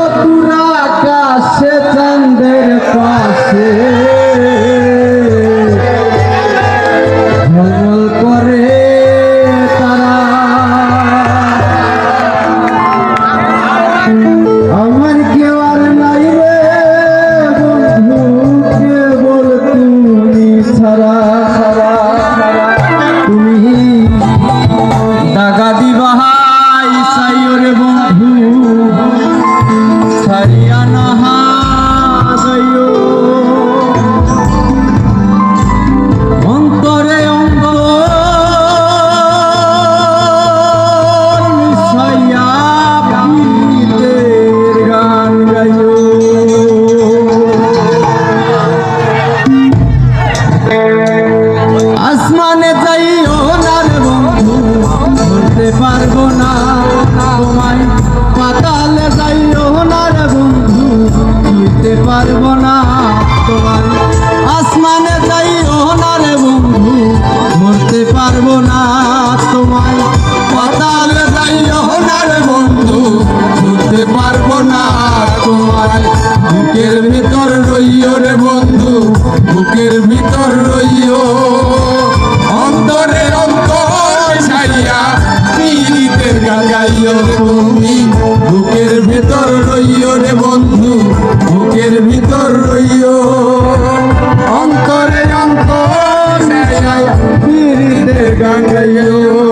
Fortuna. বুকের ভিতর রইও। অন্তরে অন্তর সাইয়া পীড়িতের গান গাইও তুমি। বুকের ভিতর রইও রে বন্ধু, বুকের ভিতর রইও। অন্তরে অন্তর সাইয়া পীড়িতের গান গাইও।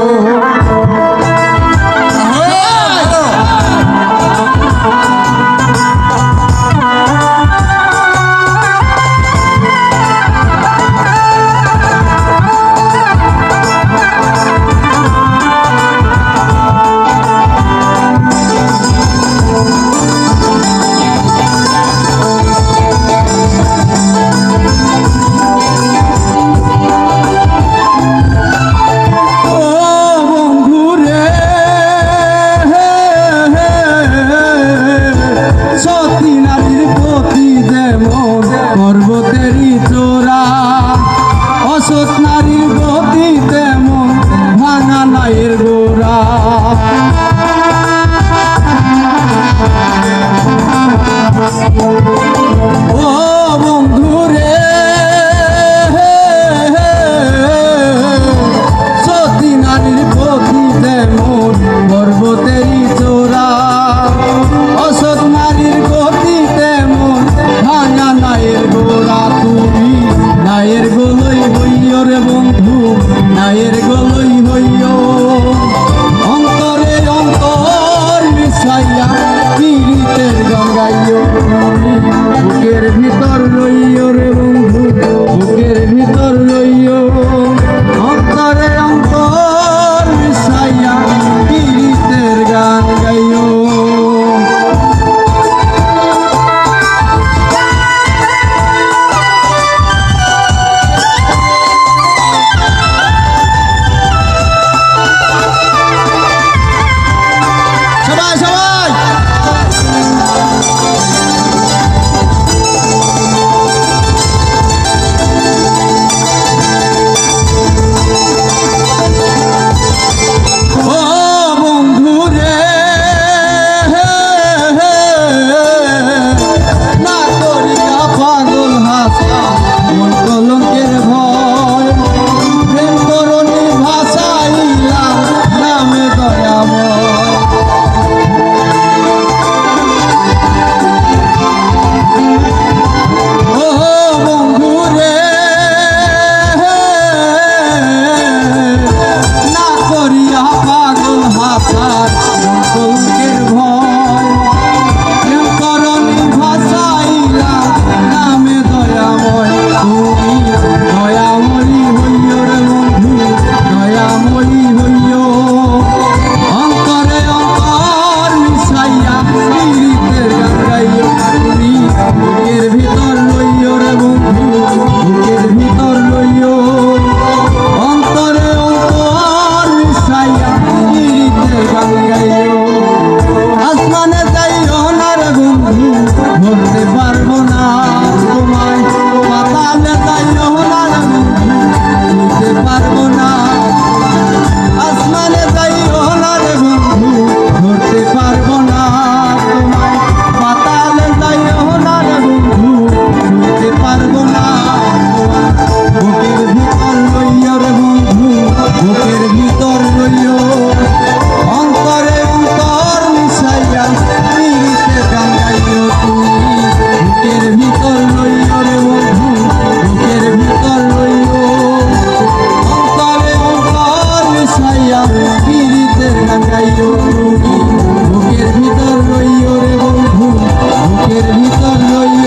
না অন্তর রইল